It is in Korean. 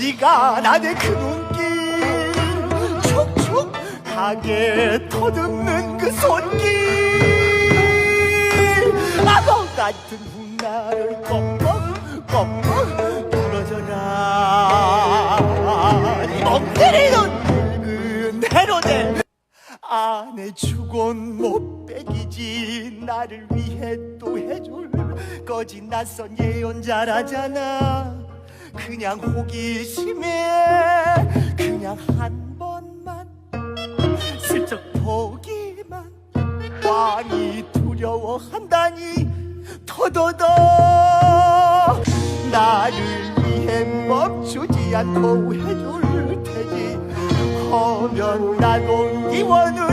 네가 나의 그 눈길. 촉촉하게 터듬는 그 손길. 악어 같은 훗날을 껌뻑 껌뻑 부러져라. 멍때리는 늙은 해로대 아내 죽은 못 빼기지 나를 위해 또 해줄 거지. 낯선 예언자라잖아 그냥 호기심에 그냥 한 번만 슬쩍 보기만. 왕이 두려워한다니 더더더 나를 위해 멈추지 않고 해줄 테지. 허면 나도 이원을